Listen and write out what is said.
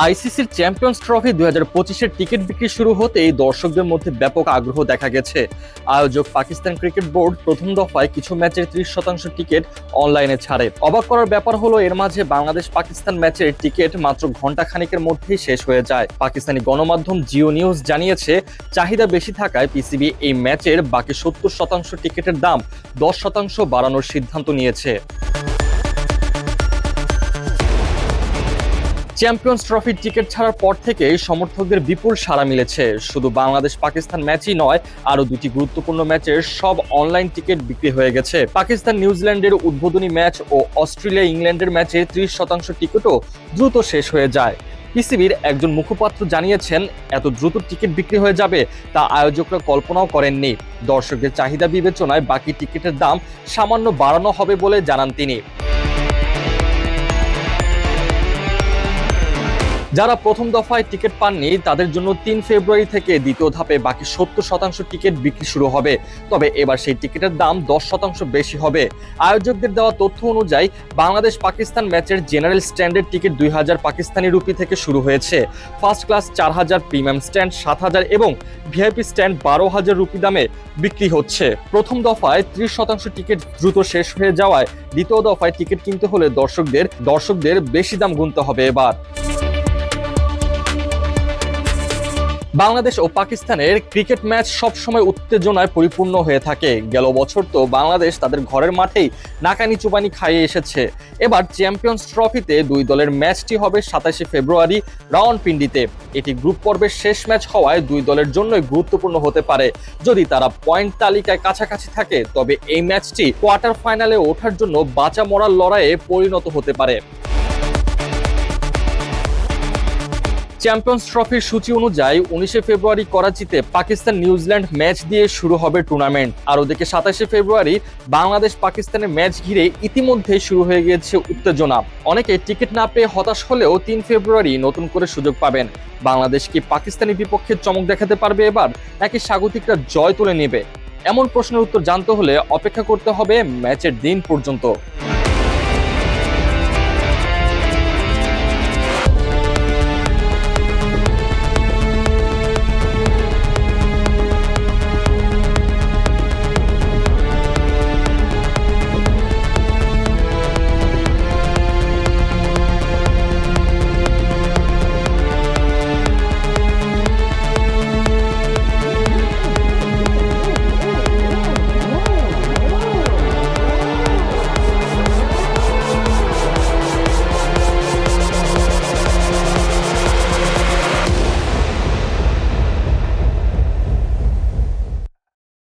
আইসিসির champions trophy দুই হাজার পঁচিশের টিকিট বিক্রি শুরু হতেই দর্শকদের মধ্যে ব্যাপক আগ্রহ দেখা গেছে। আয়োজক পাকিস্তান ক্রিকেট বোর্ড প্রথম দফায় কিছু ম্যাচের ত্রিশ শতাংশ টিকিট অনলাইনে ছাড়ে। অবাক করার ব্যাপার হলো, এর মাঝে বাংলাদেশ পাকিস্তান ম্যাচের টিকিট মাত্র ঘণ্টা খানিকের মধ্যেই শেষ হয়ে যায়। পাকিস্তানি গণমাধ্যম জিও নিউজ জানিয়েছে, চাহিদা বেশি থাকায় পিসিবি এই ম্যাচের বাকি সত্তর শতাংশ টিকিটের দাম দশ শতাংশ বাড়ানোর সিদ্ধান্ত নিয়েছে। চ্যাম্পিয়ন্স ট্রফির টিকিট ছাড়ার পর থেকে সমর্থকদের বিপুল সাড়া মিলেছে। শুধু বাংলাদেশ পাকিস্তান ম্যাচই নয়, আরও দুটি গুরুত্বপূর্ণ ম্যাচের সব অনলাইন টিকিট বিক্রি হয়ে গেছে। পাকিস্তান, নিউজিল্যান্ডের উদ্বোধনী ম্যাচ ও অস্ট্রেলিয়া, ইংল্যান্ডের ম্যাচে ত্রিশ শতাংশ টিকিটও দ্রুত শেষ হয়ে যায়। পিসিবির একজন মুখপাত্র জানিয়েছেন, এত দ্রুত টিকিট বিক্রি হয়ে যাবে তা আয়োজকরা কল্পনাও করেননি। দর্শকদের চাহিদা বিবেচনায় বাকি টিকিটের দাম সামান্য বাড়ানো হবে বলে জানান তিনি। যারা প্রথম দফায় টিকিট পাননি, তাদের জন্য তিন ফেব্রুয়ারি থেকে দ্বিতীয় ধাপে বাকি সত্তর শতাংশ টিকিট বিক্রি শুরু হবে। তবে এবার সেই টিকিটের দাম দশ শতাংশ বেশি হবে। আয়োজকদের দেওয়া তথ্য অনুযায়ী বাংলাদেশ পাকিস্তান ম্যাচের জেনারেল স্ট্যান্ডার্ড টিকিট দুই হাজার পাকিস্তানি রুপি থেকে শুরু হয়েছে। ফার্স্ট ক্লাস চার হাজার, প্রিমিয়াম স্ট্যান্ড সাত হাজার এবং ভিআইপি স্ট্যান্ড বারো হাজার রুপি দামে বিক্রি হচ্ছে। প্রথম দফায় ত্রিশ শতাংশ টিকিট দ্রুত শেষ হয়ে যাওয়ায় দ্বিতীয় দফায় টিকিট কিনতে হলে দর্শকদের দর্শকদের বেশি দাম গুনতে হবে এবার। বাংলাদেশ ও পাকিস্তানের ক্রিকেট ম্যাচ সবসময় উত্তেজনায় পরিপূর্ণ হয়ে থাকে। গেল বছর তো বাংলাদেশ তাদের ঘরের মাঠেই নাকানি চুপানি খাইয়ে এসেছে। এবার চ্যাম্পিয়ন্স ট্রফিতে দুই দলের ম্যাচটি হবে সাতাশে ফেব্রুয়ারি রাওয়ানপিন্ডিতে। এটি গ্রুপ পর্বের শেষ ম্যাচ হওয়ায় দুই দলের জন্যই গুরুত্বপূর্ণ হতে পারে। যদি তারা পয়েন্ট তালিকায় কাছাকাছি থাকে, তবে এই ম্যাচটি কোয়ার্টার ফাইনালে ওঠার জন্য বাঁচা মরার লড়াইয়ে পরিণত হতে পারে। চ্যাম্পিয়ন্স ট্রফির সূচি অনুযায়ী উনিশে ফেব্রুয়ারি করাচিতে পাকিস্তান নিউজিল্যান্ড ম্যাচ দিয়ে শুরু হবে টুর্নামেন্ট। আর ওদিকে সাতাশে ফেব্রুয়ারি বাংলাদেশ পাকিস্তানের ম্যাচ ঘিরে ইতিমধ্যে শুরু হয়ে গিয়েছে উত্তেজনা। অনেকে টিকিট না পেয়ে হতাশ হলেও তিন ফেব্রুয়ারি নতুন করে সুযোগ পাবেন। বাংলাদেশ কি পাকিস্তানি বিপক্ষে চমক দেখাতে পারবে এবার, নাকি স্বাগতিকরা জয় তুলে নেবে? এমন প্রশ্নের উত্তর জানতে হলে অপেক্ষা করতে হবে ম্যাচের দিন পর্যন্ত।